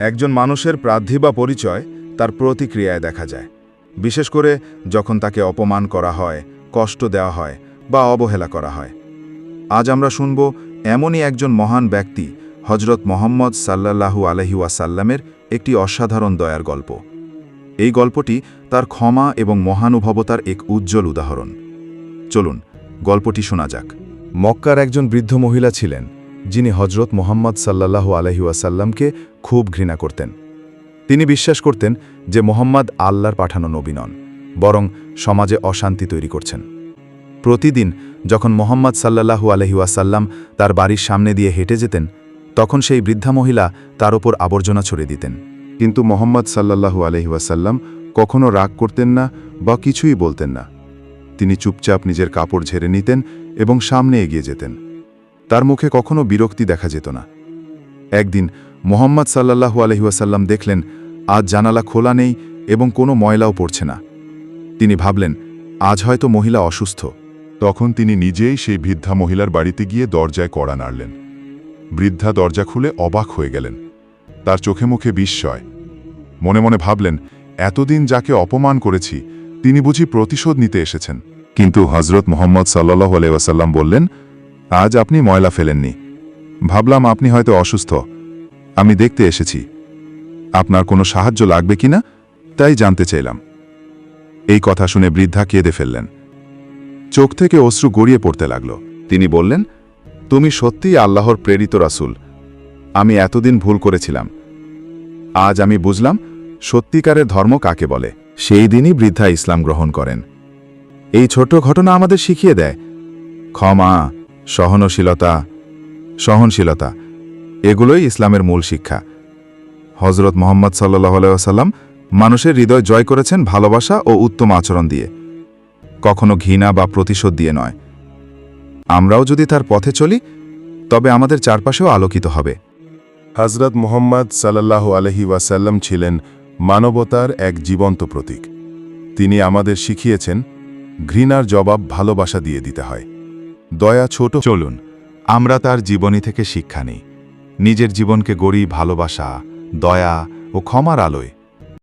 একজন মানুষের প্রার্থী বা পরিচয় তার প্রতিক্রিয়ায় দেখা যায়। বিশেষ করে যখন তাকে অপমান করা হয়, কষ্ট দেওয়া হয় বা অবহেলা করা হয়। আজ আমরা শুনব এমনই একজন মহান ব্যক্তি হজরত মোহাম্মদ সাল্লাল্লাহু আলহি ওয়াসাল্লামের একটি অসাধারণ দয়ার গল্প। এই গল্পটি তার ক্ষমা এবং মহানুভবতার এক উজ্জ্বল উদাহরণ। চলুন, গল্পটি শোনা যাক। মক্কার একজন বৃদ্ধ মহিলা ছিলেন। যিনি হজরত মোহাম্মদ সাল্লাল্লাহু আলহি ওয়াসাল্লামকে খুব ঘৃণা করতেন। তিনি বিশ্বাস করতেন যে মোহাম্মদ আল্লাহর পাঠানো নবী নন, বরং সমাজে অশান্তি তৈরি করছেন। প্রতিদিন যখন মোহাম্মদ সাল্লাল্লাহু আলহি ওয়াসাল্লাম তার বাড়ির সামনে দিয়ে হেঁটে যেতেন, তখন সেই বৃদ্ধা মহিলা তার ওপর আবর্জনা ছড়িয়ে দিতেন। কিন্তু মোহাম্মদ সাল্লাল্লাহু আলহি ওয়াসাল্লাম কখনো রাগ করতেন না বা কিছুই বলতেন না। তিনি চুপচাপ নিজের কাপড় ঝেড়ে নিতেন এবং সামনে এগিয়ে যেতেন। তার মুখে কখনো বিরক্তি দেখা যেত না। একদিন মোহাম্মদ সাল্লাল্লাহু আলহিউসাল্লাম দেখলেন, আজ জানালা খোলা নেই এবং কোনো ময়লাও পড়ছে না। তিনি ভাবলেন, আজ হয়তো মহিলা অসুস্থ। তখন তিনি নিজেই সেই বৃদ্ধা মহিলার বাড়িতে গিয়ে দরজায় কড়া নাড়লেন। বৃদ্ধা দরজা খুলে অবাক হয়ে গেলেন। তার চোখে মুখে বিস্ময়। মনে মনে ভাবলেন, এতদিন যাকে অপমান করেছি, তিনি বুঝি প্রতিশোধ নিতে এসেছেন। কিন্তু হজরত মোহাম্মদ সাল্লাহ আলাইসাল্লাম বললেন আজ আপনি ময়লা ফেলেননি। ভাবলাম আপনি হয়তো অসুস্থ। আমি দেখতে এসেছি। আপনার কোনো সাহায্য লাগবে কিনা? তাই জানতে চাইলাম। এই কথা শুনে বৃদ্ধা কেঁদে ফেললেন। চোখ থেকে অশ্রু গড়িয়ে পড়তে লাগল। তিনি বললেন, তুমি সত্যিই আল্লাহর প্রেরিত রাসূল। আমি এতদিন ভুল করেছিলাম। আজ আমি বুঝলাম সত্যিকারের ধর্ম কাকে বলে। সেই দিনই বৃদ্ধা ইসলাম গ্রহণ করেন। এই ছোট ঘটনা আমাদের শিখিয়ে দেয়। ক্ষমা সহনশীলতা সহনশীলতা, এগুলোই ইসলামের মূল শিক্ষা। হজরত মোহাম্মদ সাল্লাহ আলাইসাল্লাম মানুষের হৃদয় জয় করেছেন ভালোবাসা ও উত্তম আচরণ দিয়ে। কখনো ঘৃণা বা প্রতিশোধ দিয়ে নয়। আমরাও যদি তার পথে চলি, তবে আমাদের চারপাশেও আলোকিত হবে। হজরত মোহাম্মদ সাল্লাহ আলহি ওয়াসাল্লাম ছিলেন মানবতার এক জীবন্ত প্রতীক। তিনি আমাদের শিখিয়েছেন, ঘৃণার জবাব ভালোবাসা দিয়ে দিতে হয়। দয়া ছোট। চলুন, আমরা তার জীবনী থেকে শিক্ষা নিই। নিজের জীবনকে গড়ি ভালোবাসা, দয়া ও ক্ষমার আলোয়।